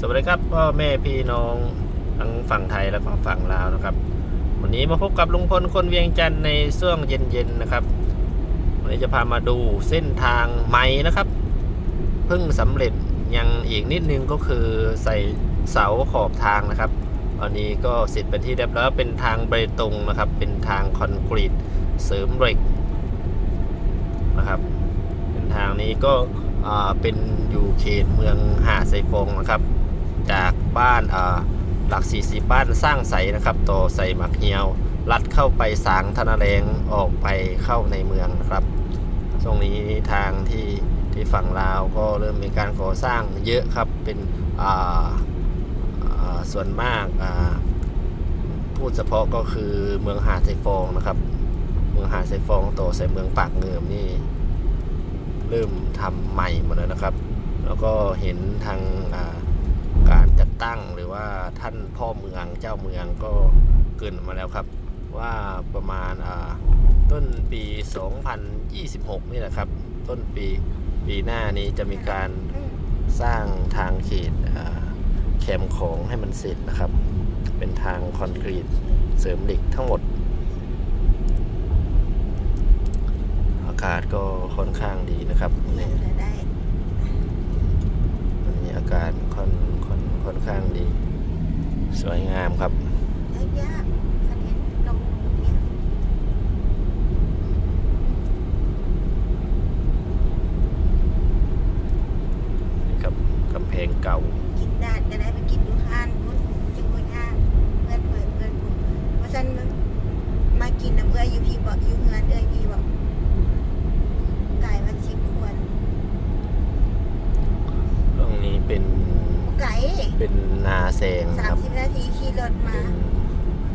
สวัสดีครับพ่อแม่พี่น้องทั้งฝั่งไทยแล้วก็ฝั่งลาวนะครับ วันนี้มาพบกับลุงพลคนเวียงจันทร์ในช่วงเย็นๆนะครับ วันนี้จะพามาดูเส้นทางใหม่นะครับเพิ่งสำเร็จยังอีกนิดนึงก็คือใส่เสาขอบทางนะครับวันนี้ก็เสร็จเป็นที่เรียบร้อยเป็นทางเบตงนะครับ เป็นทางคอนกรีตเสริมเหล็กนะครับเป็นทางนี้ก็เป็นอยู่เขตเมืองหาดไซฟงนะครับ จากบ้านหลักสี่สิบบ้านสร้างใสนะครับ ต่อใส่หมักเหียว ลัดเข้าไปสางธนาแรงออกไปเข้าในเมืองนะครับช่วงนี้ทางที่ที่ฝั่งลาวก็เริ่มมีการก่อสร้างเยอะครับเป็นส่วนมากาพูดเฉพาะก็คือเมืองหาดไซฟองนะครับ เมืองหาดไซฟองต่อใส่เมืองปากเงิมนี่เริ่มทำใหม่หมดแล้วนะครับ แล้วก็เห็นทางา ตั้งหรือว่าท่านพ่อเมืองเจ้าเมืองก็เกรินมาแล้วครับ ว่าประมาณอ่าต้นปี 2026 นี่แหละครับ ต้นปีปีหน้านี้จะมีการสร้างทางเขตอ่าแคมป์ของให้มันเสร็จนะครับ เป็นทางคอนกรีตเสริมเหล็กทั้งหมด อากาศก็ค่อนข้างดีนะครับนี่ได้วันนี้อากาศค่อน ค่อนค่อนข้างดี สวยงามครับได้ยากคันเห็นลงเนี่ยนี่ครับกำแพงเก่า กินได้จะได้ไปกินดูห้านพุ่นจังหวัดยากเพื่อนเพื่อนเพื่อนผมเพราะฉะนั้นมากินน้ำเอื้อยอยู่พี่บอกอยู่เงินเอื้อยพี่บอกไก่มาชิมควรตรงนี้เป็น ไก่เป็นนาแซงนะสาคมรับ สิบนาทีขี่รถมา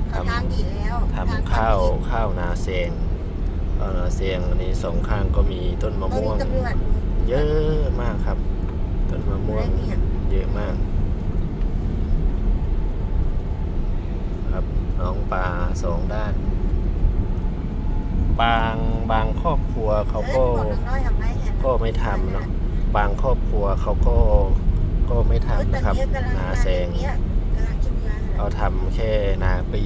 เป็นเขาทางดีแล้วทำข้าวข้าวนาแซงข้าวนาแซงอันนี้สองข้างก็มีต้นมะเขาม่มีวงตำรวจเยอะมากครับ ต้นมะม่วงได้เนี่ยเยอะมาก ครับน้องปลาสองด้าน บางบางครอบครัวเขาก็ออบอกน้อยๆทำไมเห็นก็ไม่ทำเนาะบางครอบครัวเขาก็ ก็ไม่ทำนะครับ นาแซงกำลังชิมเงินเขาทำแค่นาปี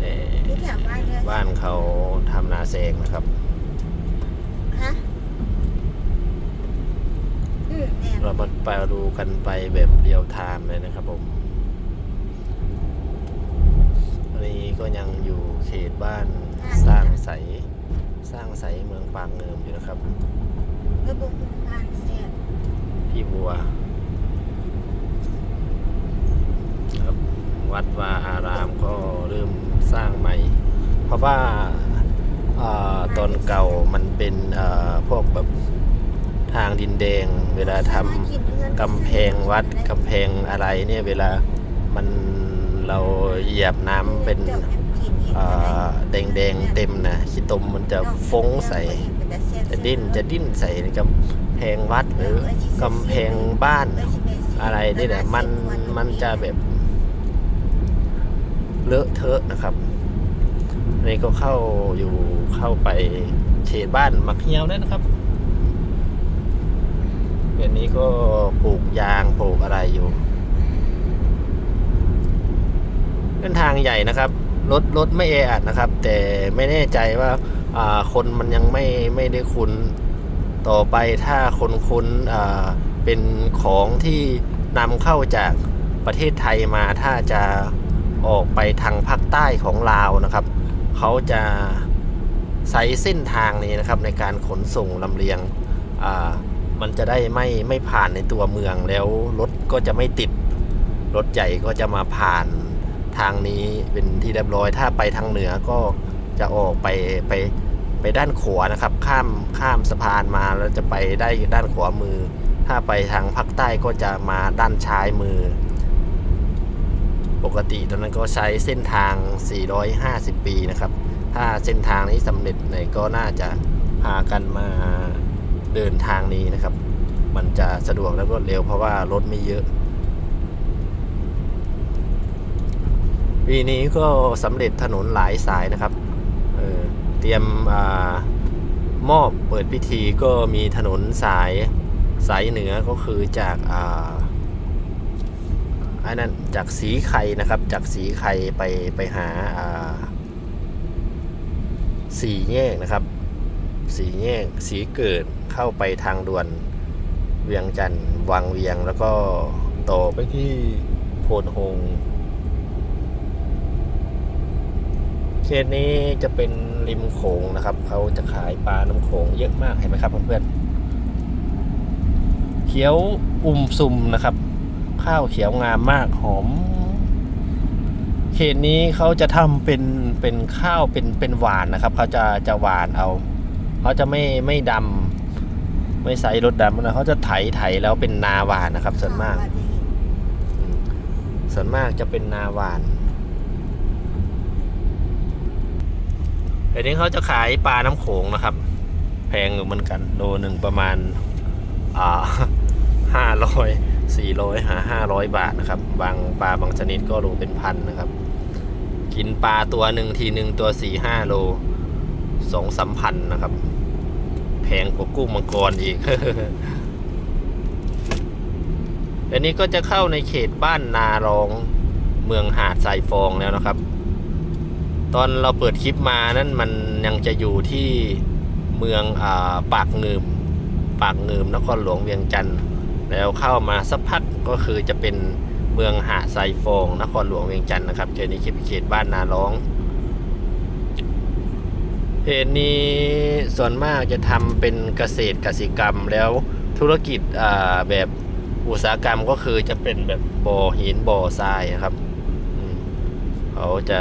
แต่นี่แถวบ้านเลยบ้านเขาทำนาแซงนะครับฮะอืมแม่นเรามาไปดูกันไปแบบเรียวไทม์เลยนะครับผมอันนี้ก็ยังอยู่เขตบ้านสร้างใส สร้างใสเมืองปางเงิมอยู่นะครับระบบงานเสร็จพี่บัวครับ วัดวาอารามก็เริ่มสร้างใหม่ เพราะว่าอตอนเก่ามันเป็นพวกแบบทางดินแดง เวลาทำกำแพงวัดกำแพงอะไรเนี่ยเวลามันเราเหยียบน้ำเป็นแดงแดงเต็มนะขี้ตมมันจะฟงใส่ จะดิ้นจะดิ้นใส่กำแพงวัดหรือกำแพงบ้านอะไรนี่แหละมันมันจะแบบ เลอะเทอะนะครับนี่ก็เข้าอยู่เข้าไปเขตบ้านมักเฮียวนั่นนะครับเดี๋ยวนี้ก็ปลูกยางปลูกอะไรอยู่เส้นทางใหญ่นะครับรถรถไม่แออัดนะครับ แต่ไม่แน่ใจว่าคนมันยังไม่ไม่ได้คุ้นต่อไปถ้าคนคุ้นเป็นของที่นำเข้าจากประเทศไทยมาถ้าจะ ออกไปทางภาคใต้ของลาวนะครับ เขาจะใช้เส้นทางนี้นะครับในการขนส่งลำเลียงมันจะได้ไม่ไม่ผ่านในตัวเมืองแล้วรถก็จะไม่ติด รถใหญ่ก็จะมาผ่านทางนี้เป็นที่เรียบร้อย ถ้าไปทางเหนือก็จะออกไปไปไปด้านขวานะครับ ข้ามข้ามสะพานมาแล้วจะไปได้ด้านขวามือ ถ้าไปทางภาคใต้ก็จะมาด้านซ้ายมือ ปกติตอนนั้นก็ใช้เส้นทาง 450 ปีนะครับ ถ้าเส้นทางนี้สำเร็จเนี่ยก็น่าจะพากันมาเดินทางนี้นะครับ มันจะสะดวกและรวดเร็วเพราะว่ารถไม่เยอะ ปีนี้ก็สำเร็จถนนหลายสายนะครับเออเตรียมอมอบเปิดพิธีก็มีถนนสายสายเหนือก็คือจากา อ้นั่นจากสีไข่นะครับ จากสีไข่ไปไปหาอ่าสีแยกนะครับ สีแยกสีเกิดเข้าไปทางด่วนเวียงจันทร์วังเวียงแล้วก็ต่อไปที่โพนโฮงเขตนี้จะเป็นริมโขงนะครับเขาจะขายปลาน้ำโขงเยอะมากเห็นไหมครับเพื่อนๆเขียวอุ่มซุ่มนะครับ ข้าวเขียวงามมากหอม เขตนี้เขาจะทำเป็นเป็นข้าวเป็นเป็นหวานนะครับเขาจะจะหวานเอาเขาจะไม่ไม่ดำไม่ใส่รถดำนะเขาจะไถไถแล้วเป็นนาหวานนะครับ ส่วนมากอืมส่วนมากจะเป็นนาหวานเดี๋ยวนี้เขาจะขายปลาน้ำโขงนะครับ แพงอยู่เหมือนกันโลหนึ่งประมาณอ่าห้าร้อย สี่ร้อยหาห้าร้อยบาทนะครับ บางปลาบางชนิดก็โลเป็นพันนะครับ กินปลาตัวหนึ่งทีหนึ่งตัวสี่ห้าโลสองสามพันนะครับ แพงกว่ากุ้งมังกรอีกอันนี้ก็จะเข้าในเขตบ้านนารองเมืองหาดทรายฟองแล้วนะครับ ตอนเราเปิดคลิปมานั่นมันยังจะอยู่ที่เมืองอปากเงืมปากเงืมนครหลวงเวียงจันทร์ แล้วเข้ามาสักพักก็คือจะเป็นเมืองหาดทรายฟองนครหลวงเวียงจันทร์นะครับเขตนี้เขตบ้านนาร้องเขตนี้ส่วนมากจะทำเป็นเกษตรกสิกรรมแล้วธุรกิจอ่าแบบอุตสาหกรรมก็คือจะเป็นแบบบ่อหินบ่อทรายนะครับเขาจะ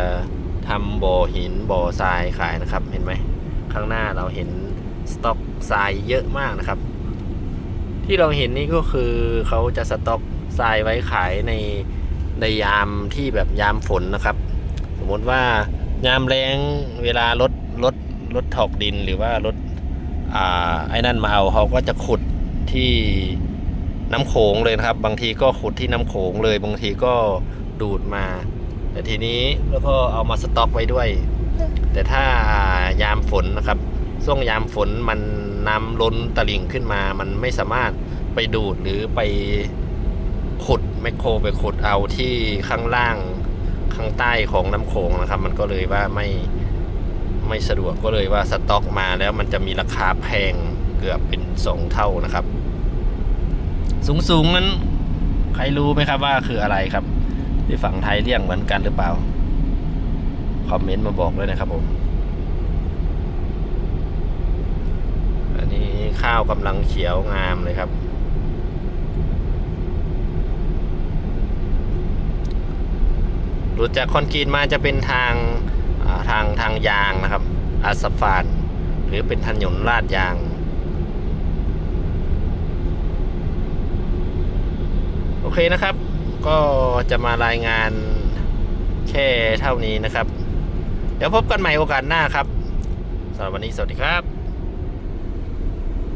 ทำบ่อหินบ่อทรายขายนะครับ เห็นไหมข้างหน้าเราเห็นสต็อกทรายเยอะมากนะครับ ที่เราเห็นนี่ก็คือเขาจะสต็อกทรายไว้ขายในในยามที่แบบยามฝนนะครับ สมมติว่ายามแรงเวลารถรถรถถอกดินหรือว่ารถอ่าไอ้นั่นมาเอาเขาก็จะขุดที่น้ำโขงเลยนะครับ บางทีก็ขุดที่น้ำโขงเลย บางทีก็ดูดมา แต่ทีนี้แล้วก็เอามาสต็อกไว้ด้วย แต่ถ้ายามฝนนะครับ ช่วงยามฝนมันน้ำล้นตลิ่งขึ้นมา มันไม่สามารถไปดูดหรือไปขุดแมคโครไปขุดเอาที่ข้างล่างข้างใต้ของน้ำโขงนะครับ มันก็เลยว่าไม่ไม่สะดวกก็เลยว่าสต็อกมาแล้วมันจะมีราคาแพงเกือบเป็นสองเท่านะครับ สูงสูงๆนั้น ใครรู้ไหมครับว่าคืออะไรครับ ที่ฝั่งไทยเรียกเหมือนกันหรือเปล่า คอมเมนต์มาบอกเลยนะครับผม อันนี้ข้าวกำลังเขียวงามเลยครับ หลุดจากคอนกรีตมาจะเป็นทางาทางทางยางนะครับ อาสฟานหรือเป็นถนนลาดยางโอเคนะครับ ก็จะมารายงานแค่เท่านี้นะครับ เดี๋ยวพบกันใหม่โอกาสหน้าครับสำหรับวันนี้สวัสดีครับ